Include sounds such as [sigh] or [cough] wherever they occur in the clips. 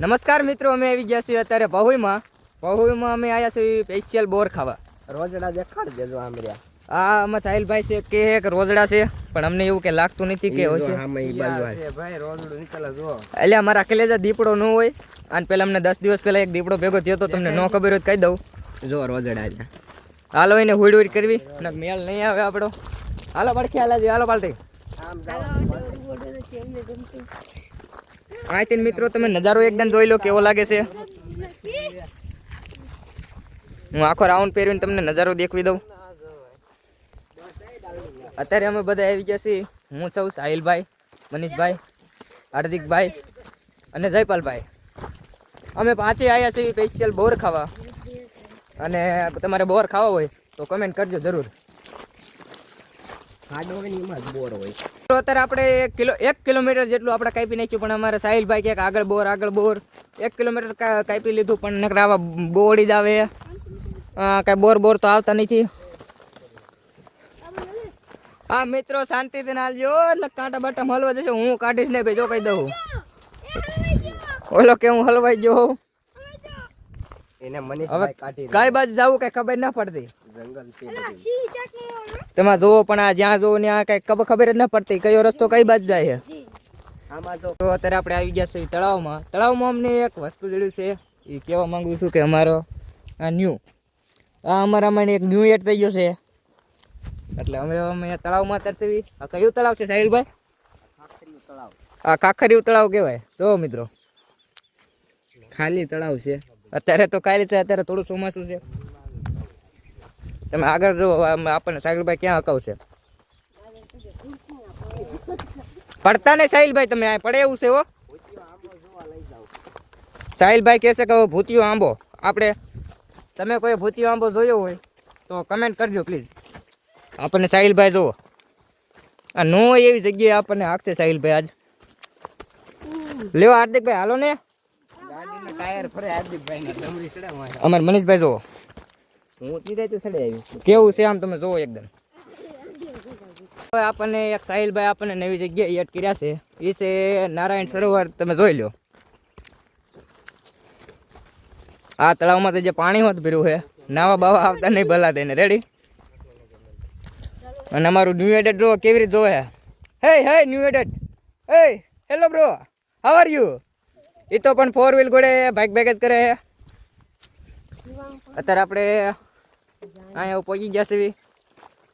નમસ્કાર મિત્રો અમે આવી ગયા છીએ અત્યારે પહુઈમાં પહુઈમાં અમે આવ્યા છીએ સ્પેશિયલ બોર ખાવા રોજડા દેખાડ દેજો આમ રહ્યા આ આમાં સાહિલભાઈ છે કે એક રોજડા છે પણ અમને એવું કે લાગતું નથી કે હોય છે ભાઈ રોજડું નીકળે જો એટલે અમારા કલેજા દીપડો ન હોય અને પેલા અમને દસ દિવસ પહેલા એક દીપડો ભેગો થયો તો તમને ન ખબર હોય કહી દઉં જો રોજડા છે હાલો એને હુડ હુડ કરવી નક મેલ નહીં આવે આપણો હાલો પડખે હાલા હાલો પાલટી અહીંથી મિત્રો, તમે નજારો એકદમ જોઈ લો કેવો લાગે છે. હું આખો રાઉન્ડ પહેરીને તમને નજારો દેખવી દઉં. અત્યારે અમે બધા આવી ગયા છીએ. હું સૌ સાહિલભાઈ, મનીષભાઈ, હાર્દિકભાઈ અને જયપાલભાઈ. અમે પાંચે આવ્યા છીએ સ્પેશિયલ બોર ખાવા. અને તમારે બોર ખાવા હોય તો કમેન્ટ કરજો જરૂર. બોર હોય. અત્યારે આપણે એક કિલો એક કિલોમીટર જેટલું આપણે કાપી નાખ્યું પણ અમારે સાહિલભાઈ ક્યાંક આગળ બોર આગળ બોર. એક કિલોમીટર કાપી લીધું પણ નકર આવા બોડી જ આવે. કાંઈ બોર બોર તો આવતા નથી. હા મિત્રો શાંતિથી નાલજો ને કાંટા બાટા હલવા જશે હું કાઢીશ ને ભાઈ જો કહી દઉં. ઓલો કે હું હલવાઈ જો. એને હવે કઈ બાજુ જવું કઈ ખબર ના પડતી. જંગલ છે તમે જોવો પણ આ જ્યાં જોવો ત્યાં કઈ ખબર ખબર જ ના પડતી કયો રસ્તો કઈ બાજુ જાય છે. આમાં તો અત્યારે આપણે આવી ગયા છીએ તળાવમાં. તળાવમાં અમને એક વસ્તુ જોડ્યું છે એ કહેવા માંગુ છું કે અમારો આ ન્યૂ. આ અમારામાં એક ન્યૂ એડ થઈ ગયો છે. એટલે અમે અમે તળાવમાં તરસવી આ કયું તળાવ છે સાહિલભાઈ? તળાવ. આ કાખરિયું તળાવ કહેવાય. જો મિત્રો. ખાલી તળાવ છે. અત્યારે તો ખાલી છે અત્યારે થોડું ચોમાસું છે. તમે આગળ જો આપણને સાહિલભાઈ ક્યાં અકાવશે પડતા ને સાહિલભાઈ તમે પડે એવું છે હો. સાહિલભાઈ કહેશે કે ભૂતિયો આંબો. આપણે તમે કોઈ ભૂતિયો આંબો જોયો હોય તો કમેન્ટ કરજો પ્લીઝ આપણને સાહિલભાઈ જુઓ. આ નો હોય એવી જગ્યાએ આપણને હાકશે સાહિલભાઈ આજ. લેવા હાર્દિકભાઈ હાલો ને. ગાડીના ટાયર ફરે હાર્દિકભાઈ ના ડમરી અમારે મનીષભાઈ જુઓ. હું તીરે તો સડે આવી કેવું છે આમ તમે જોવો એકદમ. હવે આપણને એક સાહિલભાઈ આપણને નવી જગ્યાએ એડ કર્યા છે. એ છે નારાયણ સરોવર તમે જોઈ લો. આ તળાવમાં તો જે પાણી હોત ભર્યું છે નાવા બાવા આવતા નહીં ભલા તેને. રેડી અને અમારું ન્યૂ એડેટ જો કેવી રીતે જોવે? હે હે new એડેટ hey hello bro how are you એ તો પણ ફોર વ્હીલ ઘોડે બાઇક બાઇક જ કરે અત્યારે આપણે અહીંયા પહોંચી ગયા છીએ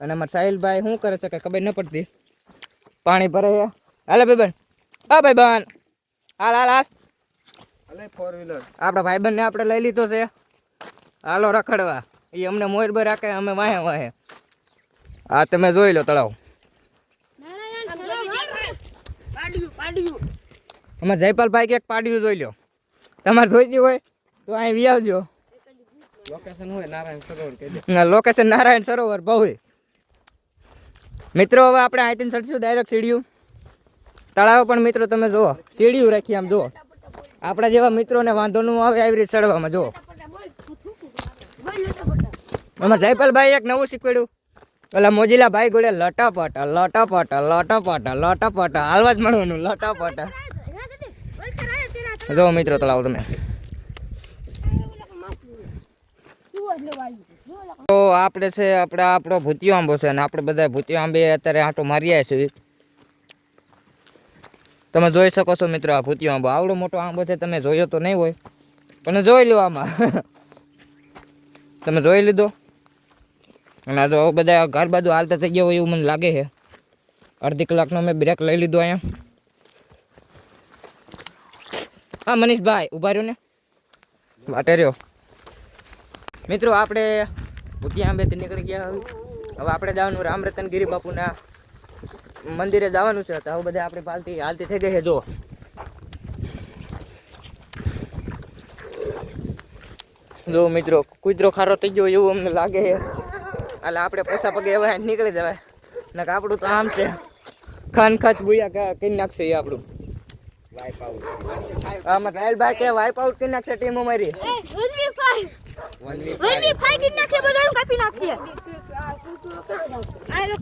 અને અમારા સાહિલભાઈ શું કરે છે કે ખબર ન પડતી. પાણી ભરે છે. હાલે ભાઈબંધ હા ભાઈબંધ હાલ હાલ હાલ. હાલે ફોર વ્હીલર આપણા ભાઈબંધને આપણે લઈ લીધો છે. હાલો રખડવા. એ અમને મોર બર રાખે અમે વાહે વાહે. આ તમે જોઈ લો તળાવ. અમારે જયપાલભાઈ ક્યાંક પાડ્યું જોઈ લો. તમારે જોઈતી હોય તો અહીં વી આવજો. લોકેશન હોય નારાયણ સરોવર કહી દે ના, લોકેશન નારાયણ સરોવર બહુ મિત્રો હવે આપણે અહીંથી ચડશું ડાયરેક્ટ સીડીયું તળાવ પણ મિત્રો તમે જુઓ સીડીયું રાખી આમ જુઓ આપણા જેવા મિત્રોને વાંધો ન આવે આવી રીતે ચડવામાં જુઓ એમાં જયપાલભાઈ એક નવું શીખવાડ્યું પેલા મોજીલા ભાઈ ગોળે લટાપટ લટાપટ લટાપટ લટાપટ હાલવા જ મળવાનું લટાપટ જો મિત્રો તળાવ તમે તો આપણે છે, આપણે આપણો ભૂતિયો આંબો છે અને આપણે બધા ભૂતિયો આંબે અત્યારે આંટો મારી આવ્યા છીએ. તમે જોઈ શકો છો મિત્રો આ ભૂતિયો આંબો. આવડો મોટો આંબો છે, તમે જોયો તો નહીં હોય, પણ જોઈ લો આમાં. [laughs] તમે જોઈ લીધો? અને આ જો બધા ઘર બાજુ હાલતા થઈ ગયા હોય એવું મને લાગે છે. અડધી કલાકનો મેં બ્રેક લઈ લીધો અહીંયા. હા, મનીષભાઈ ઊભા રહ્યો ને? વાટે રહ્યો. મિત્રો, આપણે ભૂતિયા આંબેથી નીકળી ગયા હવે. આપણે જવાનું રામ ગિરી બાપુના મંદિરે જવાનું છે. તો હવે બધા આપણે પાલતી હાલતી થઈ ગઈ છે, જો. જો મિત્રો, કૂતરો ખારો થઈ ગયો એવું અમને લાગે છે. એટલે આપણે પૈસા પગે એવા નીકળી જવાય. ને આપણું તો આમ છે. ખાન ખાચ બુયા કા કરી નાખશે એ આપણું. આમાં સાહેલભાઈ કે વાઇપ આઉટ કરી નાખશે ટીમ અમારી.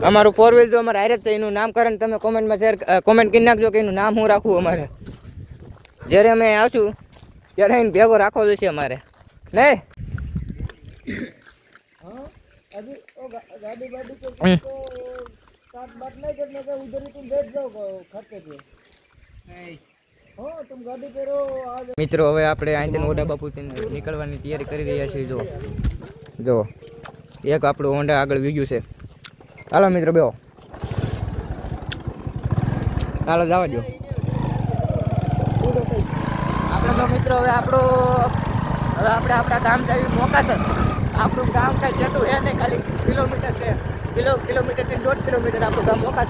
અમારું ફોર વ્હીલ જો અમારે હારે જ છે એનું નામકરણ તમે કોમેન્ટમાં શેર કોમેન્ટ કરી નાખજો કે એનું નામ હું રાખવું અમારે. જ્યારે અમે આવશું ત્યારે એને ભેગો રાખવો જોઈશે અમારે. નહીં अभी મિત્રો, હવે આપણે અહીંથી ઓડા બાપુથી નીકળવાની તૈયારી કરી રહ્યા છીએ જો જો એક આપણું હોન્ડા આગળ વીગ્યું છે. હાલો મિત્રો બેઓ હાલો, જવા દો આપણે તો મિત્રો, હવે આપણો હવે આપણે આપણા ગામ જવી છે. આપણું ગામ કાંઈ જતું હે નહીં, ખાલી કિલોમીટર છે. કિલો કિલોમીટરથી દોઢ કિલોમીટર આપણું ગામ મોકાસર